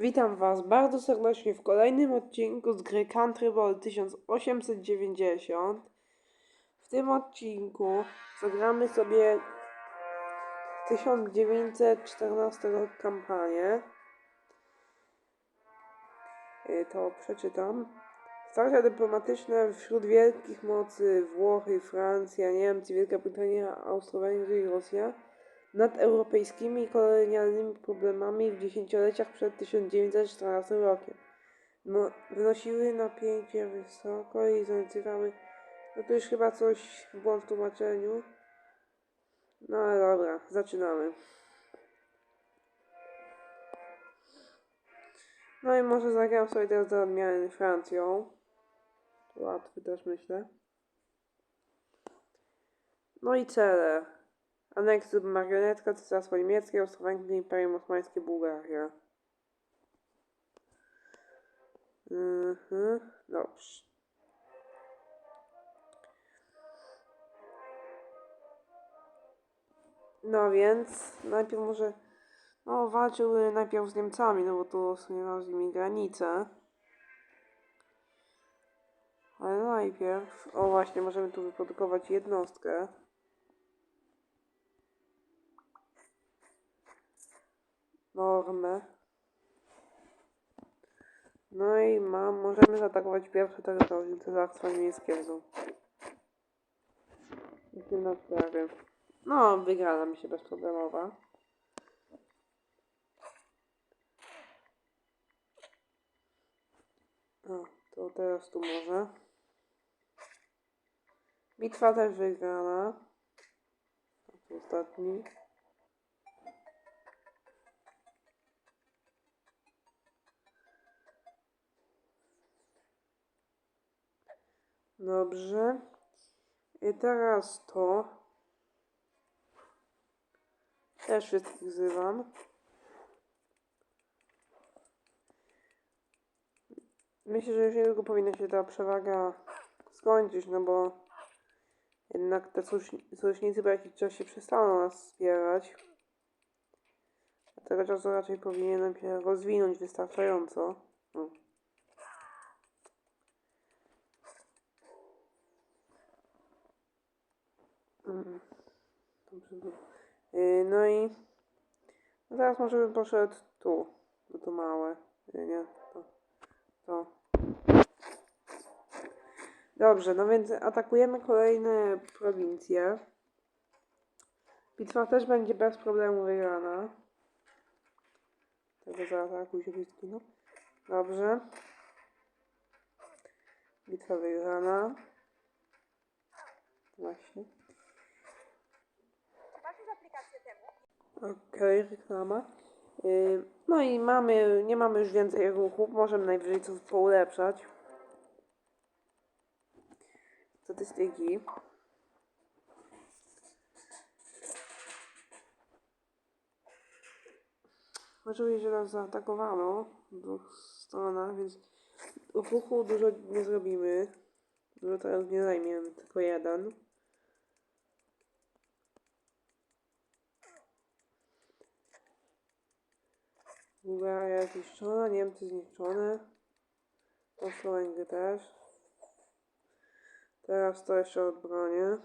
Witam Was bardzo serdecznie w kolejnym odcinku z gry Country Ball 1890. W tym odcinku zagramy sobie 1914 rok kampanię. Y, To przeczytam. Starcia dyplomatyczne wśród wielkich mocy Włochy, Francja, Niemcy, Wielka Brytania, Austro-Węgry i Rosja nad europejskimi kolonialnymi problemami w dziesięcioleciach przed 1914 rokiem. No, wynosiły napięcie wysoko i zacytowały. No to już chyba coś w błąd w tłumaczeniu. No ale dobra, zaczynamy. No i może zagram sobie teraz za odmiany Francją. Łatwy też myślę. No i cele. Aneks marionetka, Cesarstwo Niemieckie, Austro-Węgry, Imperium Osmańskie, Bułgaria. Mhm, dobrze. No więc, najpierw może, no walczył najpierw z Niemcami, no bo to w sumie ma z nimi granicę. Ale najpierw, o właśnie, możemy tu wyprodukować jednostkę. Normę. No i mam, możemy zaatakować pierwsze terytorium Cesarstwa. Jestem na sprawie. No, wygrana mi się bezproblemowa. O, to teraz tu może. Bitwa też wygrana. Ostatni. Dobrze. I teraz to. Też wszystkich wzywam. Myślę, że już niedługo powinna się ta przewaga skończyć, no bo jednak te sojusz- sojusznicy po jakimś czasie przestaną nas wspierać. A tego czasu raczej powinienem się rozwinąć wystarczająco. No. Mm. Dobrze, dobrze. Yy, no i no teraz może bym poszedł tu, bo to małe. Yy, nie, to, to. Dobrze, no więc atakujemy kolejne prowincje. Bitwa też będzie bez problemu wygrana. Tego zaatakuj się wszystkie, no. Dobrze. Bitwa wygrana. Właśnie. Okej, reklama. Yy, no i mamy, nie mamy już więcej ruchów, możemy najwyżej coś poulepszać. Statystyki. Może że nas zaatakowano w dwóch stronach, więc ruchu dużo nie zrobimy. Dużo teraz nie zajmiemy, tylko jeden. Bułgaria zniszczona, Niemcy zniszczone. Austro-Węgry też. Teraz to jeszcze odbronię.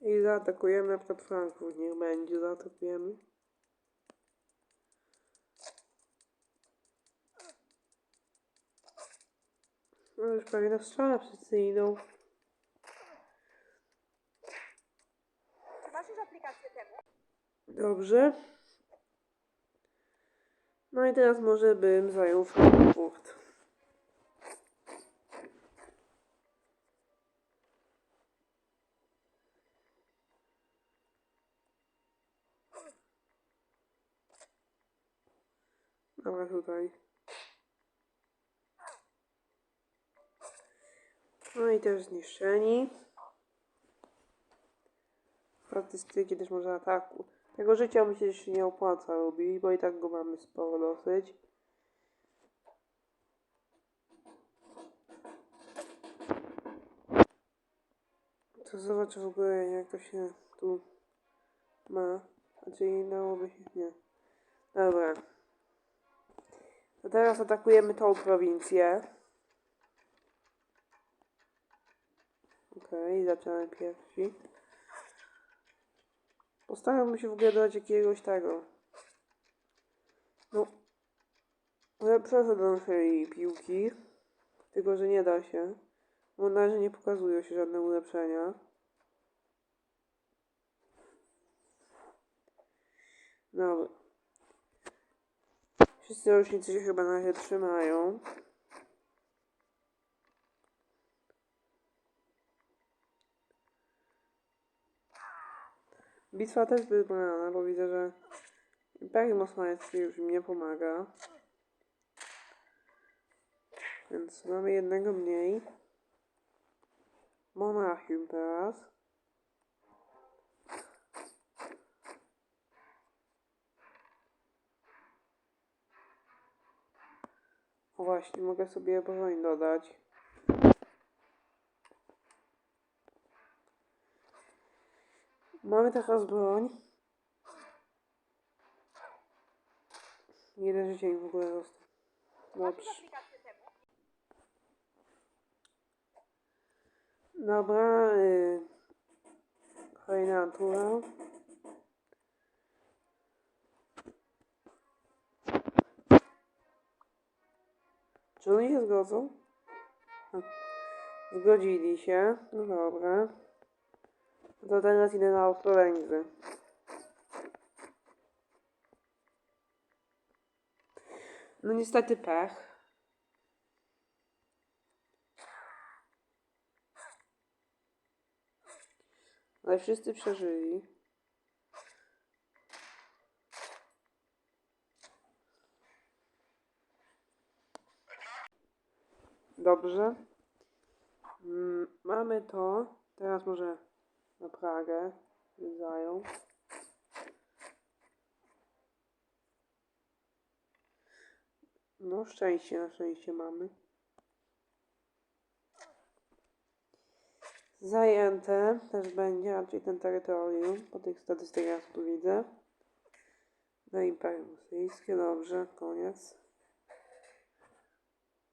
I zaatakujemy na przykład Frankfurt, niech będzie, zaatakujemy. No już prawie na strzale wszyscy idą. Dobrze. I teraz może bym zajął Frankfurt. Dobra, tutaj. No i też zniszczeni. Statystyki też może ataku. Tego życia mi się nie opłaca robić, bo i tak go mamy sporo dosyć. To zobaczę w ogóle jak to się tu ma. Znaczy dałoby się nie. Dobra. To teraz atakujemy tą prowincję. Okej, zaczynamy pierwsi. Postaram się w ogóle dać jakiegoś tego. No. Ulepszę do naszej piłki. Tylko, że nie da się. Bo na razie nie pokazują się żadne ulepszenia. Dobra. Wszyscy rocznicy się chyba na razie trzymają. Bitwa też wybrana, bo widzę, że Imperium Osmańskie już im nie pomaga. Więc mamy jednego mniej. Monachium teraz. O właśnie, mogę sobie broń dodać. Mamy teraz broń. Jeden życie im w ogóle został. Dobrze. Dobra. Y... Kolejna tura. Czy oni się zgodzą? Zgodzili się. No dobra. Teraz idę na Austro-Węgry. No niestety pech. Ale wszyscy przeżyli. Dobrze. Mm, mamy to. Teraz może na Pragę zdają. No szczęście, na szczęście mamy. Zajęte też będzie raczej ten terytorium, po tych statystykach co tu widzę. Na Imperium Rosyjskie, dobrze, koniec.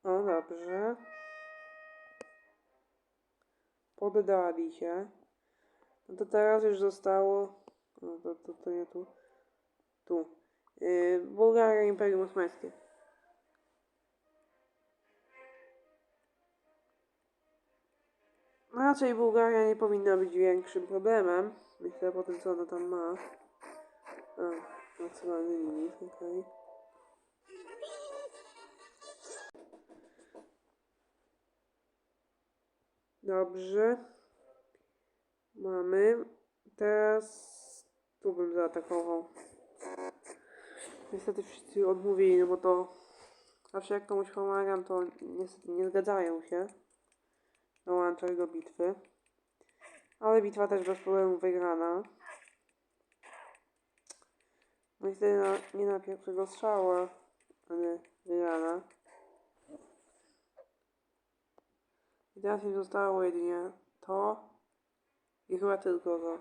O, dobrze. Poddali się. No to teraz już zostało. No to, to, to nie tu. Tu. Yy, Bułgaria, Imperium Osmańskie. Raczej Bułgaria nie powinna być większym problemem. Myślę po tym, co ona tam ma. A, nacjonalny limit, okej. Dobrze. Mamy. Teraz tu bym zaatakował. Niestety wszyscy odmówili, no bo to zawsze jak komuś pomagam, to niestety nie zgadzają się dołączać do bitwy. Ale bitwa też bez problemu wygrana. No niestety na, nie na pierwszego strzała, ale wygrana. I teraz mi zostało jedynie to i chyba tylko to.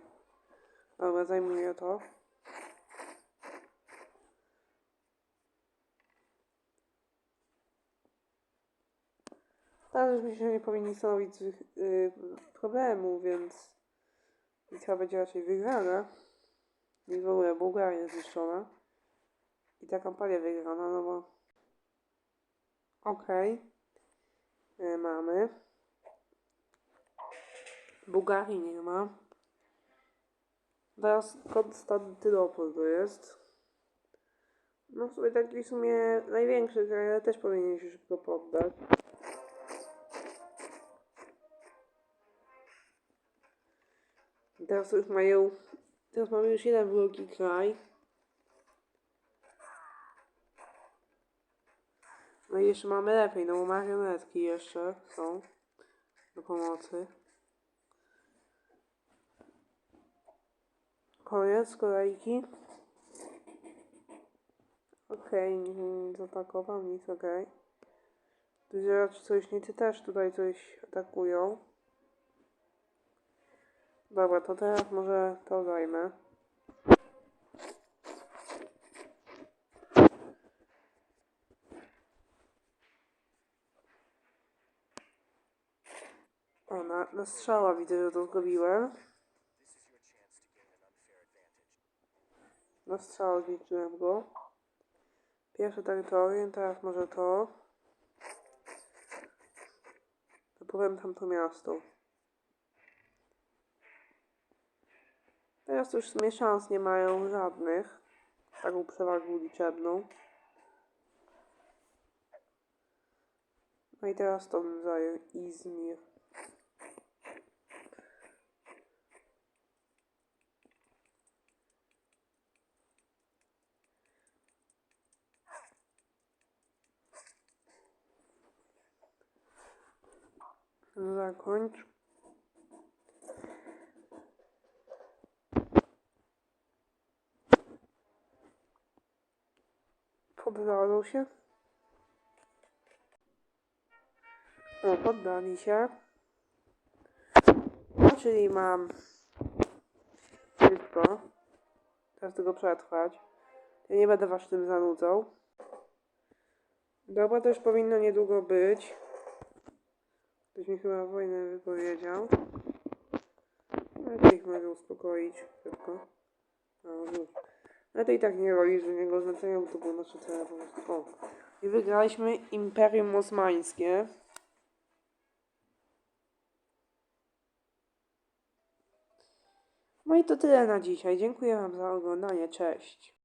Dobra, zajmuję to. Teraz już mi się nie powinni stanowić yy, problemów, więc bitwa będzie raczej wygrana. I w ogóle Bułgaria zniszczona. I ta kampania wygrana, no bo... Okej. Yy, mamy. Bułgarii nie ma. Teraz Konstantynopol to jest. No w sumie taki w sumie największy kraj, ale też powinien się szybko poddać. Teraz już mają. Teraz mamy już jeden wielki kraj. No i jeszcze mamy lepiej, no bo marionetki jeszcze są do pomocy. Koniec kolejki. Okej, okay, nie zaatakował, nic okej. Okay. Tu zaraz sojusznicy też tutaj coś atakują. Dobra, to teraz może to zajmę. Ona, na strzała widzę, że to zrobiłem. Na strzała zniszczyłem go. Pierwsze terytorium, teraz może to. Wypływam tam to miasto. Teraz już sumie szans nie mają żadnych. z Taką przewagą liczebną. No i teraz to bym zajął Izmir. Zakończ. Poddadzą się. O, poddali się. No, czyli mam wszystko. Teraz tego przetrwać. Ja nie będę was tym zanudzał. Dobra, to już powinno niedługo być. Ktoś mi chyba wojnę wypowiedział. Ale to ich mogę uspokoić szybko. No. Ale to i tak nie roli żadnego znaczenia, bo to cele po prostu. O. I wygraliśmy Imperium Osmańskie. No i to tyle na dzisiaj. Dziękuję Wam za oglądanie. Cześć.